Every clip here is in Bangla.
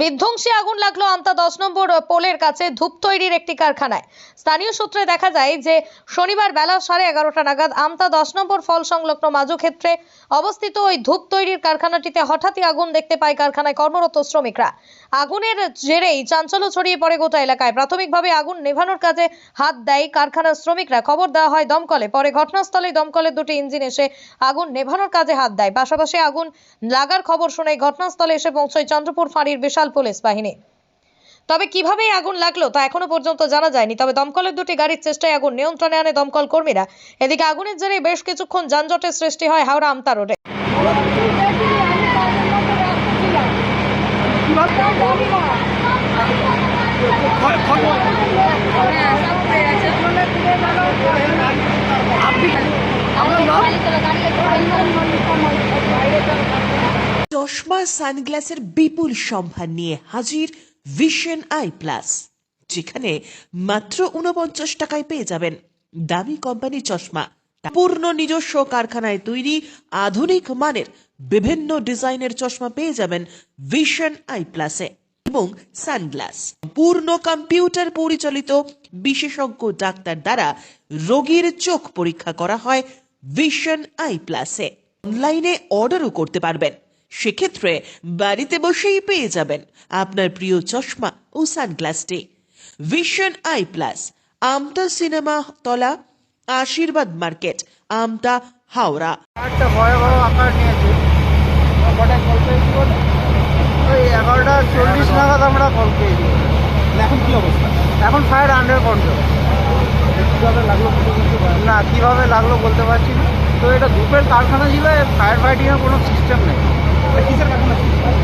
বিধ্বংসী আগুন লাগল আমতা দশ নম্বর পোলের কাছে ধূপ তৈরির একটি কারখানায়। স্থানীয় সূত্রে দেখা যায় যে, শনিবার বেলা সাড়ে এগারোটা নাগাদ আমতা দশ নম্বর ফল সংলগ্ন মাজু ক্ষেত্রে অবস্থিত ওই ধূপ তৈরির কারখানাটিতে হঠাৎই আগুন দেখতে পায় কারখানায় কর্মরত শ্রমিকরা। আগুনের জেরেই চাঞ্চল্য ছড়িয়ে পড়ে গোটা এলাকায়। প্রাথমিকভাবে আগুন নেভানোর কাজে হাত দেয় কারখানার শ্রমিকরা। খবর দেওয়া হয় দমকলে। পরে ঘটনাস্থলে দমকলের দুটি ইঞ্জিন এসে আগুন নেভানোর কাজে হাত দেয়। পাশাপাশি আগুন লাগার খবর শুনে ঘটনাস্থলে এসে পৌঁছয় চন্দ্রপুর ফাঁড়ির বিশাল পুলিশ বাহিনী। তবে কীভাবে আগুন লাগল তা এখনও পর্যন্ত জানা যায়নি। তবে দমকলের দুটি গাড়ির চেষ্টায় আগুন নিয়ন্ত্রণে আনে দমকল কর্মীরা। এদিকে আগুনের জেরে বেশ কিছুক্ষণ যানজটের সৃষ্টি হয় হাওড়া আমতা রোডে। চশমা, সানগ্লাসের বিপুল সম্ভার নিয়ে হাজির ভিশন আই প্লাস, যেখানে মাত্র উনপঞ্চাশ টাকায় পেয়ে যাবেন দামি কোম্পানি চশমা, পূর্ণ নিজস্ব কারখানায় তৈরি আধুনিক মানের বিভিন্ন ডিজাইনের চশমা পেয়ে যাবেন ভিশন আই প্লাসে এবং সানগ্লাস। পূর্ণ কম্পিউটার পরিচালিত বিশেষজ্ঞ ডাক্তার দ্বারা রোগীর চোখ পরীক্ষা করা হয় ভিশন আই প্লাসে অনলাইনে অর্ডারও করতে পারবেন। সেক্ষেত্রে বাড়িতে বসেই পেয়ে যাবেন আপনার প্রিয় চশমা ও সানগ্লাসটি। Vision eye plus Amta cinema তলা আশীর্বাদ মার্কেট আমতা হাওড়া। একটা আকার নিয়েছে। কল ওই এগারোটা চল্লিশ নাগাদ আমরা কল পেয়েছি। এখন কি অবস্থা? এখন ফায়ার আন্ডার কন্ট্রোল কীভাবে লাগল বলতে না কীভাবে লাগল বলতে পারছি না। তো এটা ধূপের কারখানা ছিল ফায়ার ফাইটিংয়ের কোনো সিস্টেম নেই?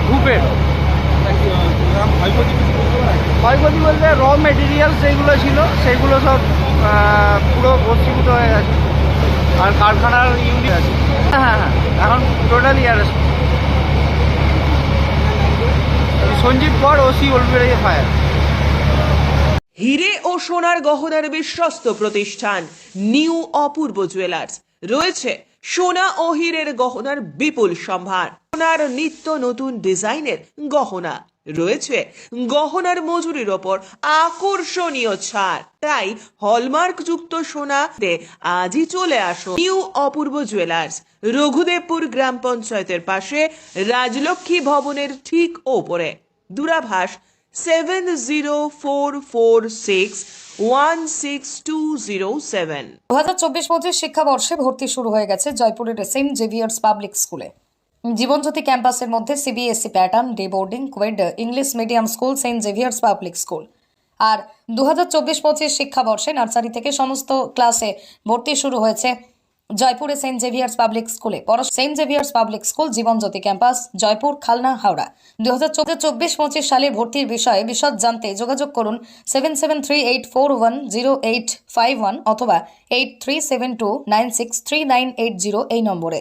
ধূপের ক্ষয়ক্ষতি বলতে র মেটেরিয়াল যেগুলো ছিল সেইগুলো সব পুরো ভর্তিভূত হয়ে গেছে। আর কারখানার ইউনিট আছে। হ্যাঁ হ্যাঁ হ্যাঁ এখন টোটালি অ্যারেস্ট সঞ্জীব কর ওসি ওলবেড়ে ফায়ার হিরে ও সোনার গহনার বিশ্বস্ত প্রতিষ্ঠান নিউ অপূর্ব জুয়েলার্স রয়েছে সোনা ও হীরের গহনার বিপুল সম্ভার। সোনার নিত্য নতুন ডিজাইনের গহনা রয়েছে। গহনার মজুরির ওপর আকর্ষণীয় ছাড়। তাই হলমার্ক যুক্ত সোনাতে আজই চলে আসো নিউ অপূর্ব জুয়েলার্স, রঘুদেবপুর গ্রাম পঞ্চায়েতের পাশে রাজলক্ষ্মী ভবনের ঠিক ওপরে। দূরাভাষ seven zero four four six one six two zero seven. দু চব্বিশ পঁচিশ শিক্ষাবর্ষে ভর্তি শুরু হয়ে গেছে জয়পুরের সেন্ট জেভিয়ার্স পাবলিক স্কুলে। জীবনজ্যোতি ক্যাম্পাসের মধ্যে CBSE pattern day boarding coed English medium school Saint Xavier's public school আর দু হাজার চব্বিশ পঁচিশ শিক্ষাবর্ষে নার্সারি থেকে সমস্ত ক্লাসে ভর্তি শুরু হয়েছে জয়পুরে সেন্ট জেভিয়ার্স পাবলিক স্কুলে পরশ Saint Xavier's public school Jibanjyoti campus, Jaipur, Khalna, Howrah. দু হাজার চব্বিশ পঁচিশ সালে ভর্তির বিষয়ে বিশদ জানতে যোগাযোগ করুন seven seven three eight four one zero eight five one অথবা eight three seven two nine six three nine eight zero এই নম্বরে।